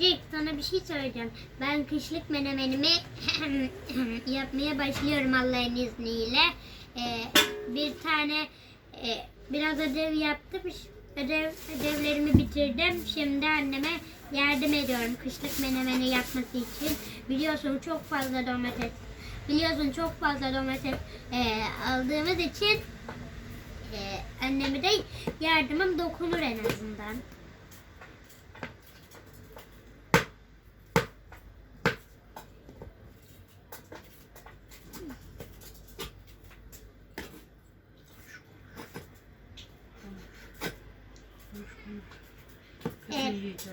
Jack sana bir şey söyleyeceğim. Ben kışlık menemenimi yapmaya başlıyorum Allah'ın izniyle. Ee, bir tane e, biraz ödev yaptım. Ödev, ödevlerimi bitirdim. Şimdi anneme yardım ediyorum kışlık menemeni yapması için. Biliyorsun çok fazla domates biliyorsun çok fazla domates e, aldığımız için e, anneme de yardımım dokunur en azından. Evet.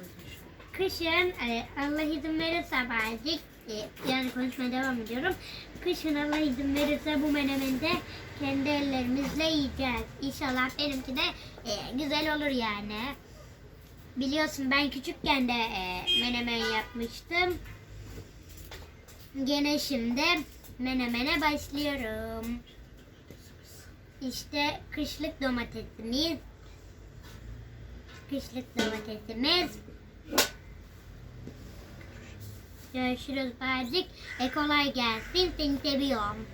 Kışın e, Allah izin verirse belki e, yani konuşmaya devam ediyorum. Kışın Allah izin verirse bu menemeni de kendi ellerimizle yiyeceğiz. İnşallah benimki de e, güzel olur yani. Biliyorsun ben küçükken de e, menemen yapmıştım. Gene şimdi menemene başlıyorum. İşte kışlık domatesimiz. Kışlık domatesimiz. Görüşürüz Barcık. E kolay gelsin. Seni seviyorum.